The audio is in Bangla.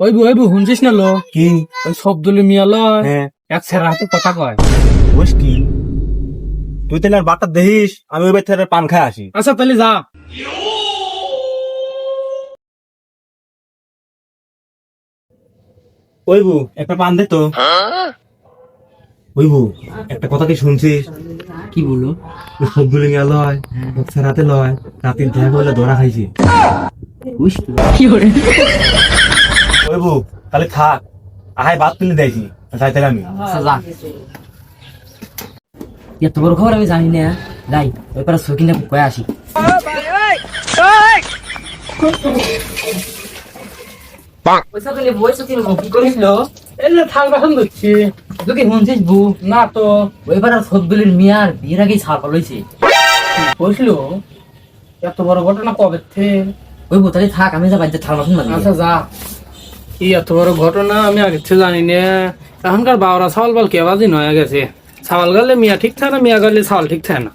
ওই বউ ওই বউ শুনছিস না লো? কি? ওই শব্দলি মিয়া লয় হ্যাঁ। এক ছেড়া হাতে কথা কয়। বুঝ কি? তুই তাহলে আর বাটটা দেখিস আমি ওই বাচ্চার পান খাই আসি। আচ্ছা তাহলে যা। ওই বু একটা পান দে তো। ওই বু একটা কথা কি শুনছিস? কি বলো সবগুলো নিয়ে লয় বাচ্চার হাতে লয় রাতের দেখা করলে ধরা খাইছে। বুঝতো ওই তাহলে থাক। আহাই বাদ তুলে দেখি তাহলে আমি। আচ্ছা যা। এত বড় খবর আমি জানি না যাই ওই পারে সকিনে কয়ে আসি। না তো। ওই পারে সবগুলির মিয়ার বিয়ের আগেই ছাড় পালাইছে বসল এত বড় ঘটনা কবে থেকে? ওই বু থাক আমি যা বাড়িতে থাল বাসন আচ্ছা যা। কি এত বড় ঘটনা আমি আগে থেকে জানি না। এখনকার বাবরা ছাওয়াল বাল কেবাজি নয়া গেছে? ছাওয়াল গালে মিয়া ঠিক থাকে না, মিয়া গালে ছাওয়াল ঠিক থাকে না।